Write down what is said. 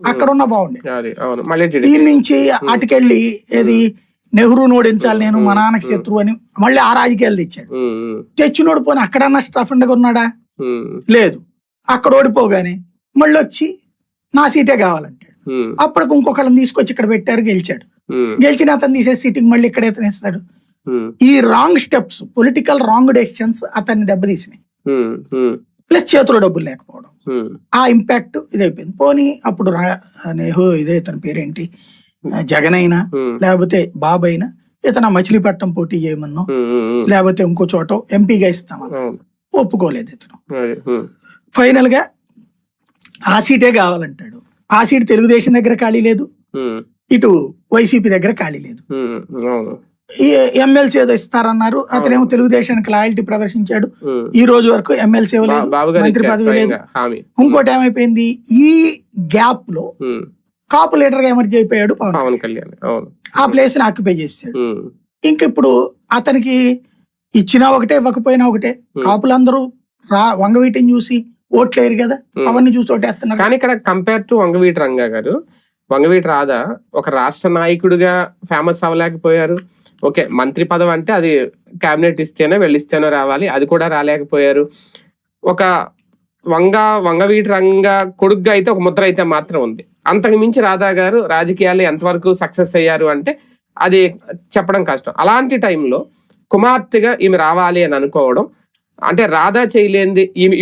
అక్కడ ఉన్న బాగుండే. దీని నుంచి అటుకెళ్ళి ఏది నెహ్రూని ఓడించాలి నేను మా నాన్నకి శత్రువు అని మళ్ళీ ఆ రాజకీయాలు తెచ్చాడు. తెచ్చినోడు పోనీ అక్కడన్నా స్టఫండ్గా ఉన్నాడా లేదు. అక్కడ ఓడిపోగానే మళ్ళీ వచ్చి నా సీటే కావాలంటాడు. అప్పటికి ఇంకొకళ్ళని తీసుకొచ్చి ఇక్కడ పెట్టారు గెలిచాడు. గెలిచిన అతను తీసేసి సీటింగ్ మళ్ళీ ఇక్కడ అతను ఇస్తాడు ఉమ్, ఈ wrong steps political wrong decisions అతన్ని దెబ్బతీసినాయి. ప్లస్ చేతిలో డబ్బులు లేకపోవడం. ఆ ఇంపాక్ట్ ఇదైపోయింది. పోనీ అప్పుడు నెహ్రూ ఇదే ఇతని పేరేంటి? జగన్ అయినా ఉమ్, లేకపోతే బాబు అయినా ఇతను మచిలీపట్నం పోటీ చేయమన్నో లేకపోతే ఇంకో చోట ఎంపీగా ఇస్తామని ఒప్పుకోలేదు ఇతను. ఫైనల్గా ఆ సీటే కావాలంటాడు. ఆ సీట్ తెలుగుదేశం దగ్గర ఖాళీ లేదు. ఇటు వైసీపీ దగ్గర ఖాళీ లేదు. ఎమ్మెల్సీ ఏదో ఇస్తారన్నారు. అతనేమో తెలుగుదేశానికి లాయల్టీ ప్రదర్శించాడు. ఈ రోజు వరకు ఎమ్మెల్సీ ఇవ్వలేదు మంత్రి పదవి లేదు. ఇంకోటి ఏమైపోయింది? ఈ గ్యాప్లో కాపు లీడర్గా ఎమర్జీ అయిపోయాడు పవన్ కళ్యాణ్. ఆ ప్లేస్ని ఆక్యుపై ఉమ్, ఇంక ఇప్పుడు అతనికి ఇచ్చినా ఒకటే ఇవ్వకపోయినా ఒకటే. కాపులందరూ రా వంగవీటిని చూసి ఓట్లేరు కదా. అవన్నీ చూసి ఓటేస్తున్నారు. కానీ ఇక్కడ కంపేర్ టు వంగవీటి రంగా గారు వంగవీటి రాధా ఒక రాష్ట్ర నాయకుడిగా ఫేమస్ అవ్వలేకపోయారు. ఓకే మంత్రి పదవి అంటే అది క్యాబినెట్ ఇస్తేనే వెళ్ళిస్తేనే రావాలి అది కూడా రాలేకపోయారు. ఒక వంగ వంగవీటి రంగ కొడుగ్గా అయితే ఒక ముద్ర అయితే మాత్రం ఉంది. అంతకు మించి రాధా గారు రాజకీయాలు ఎంతవరకు సక్సెస్ అయ్యారు అంటే అది చెప్పడం కష్టం. అలాంటి టైంలో కుమార్తెగా ఈమె రావాలి అని అనుకోవడం అంటే రాధా చేయలేంది ఈమె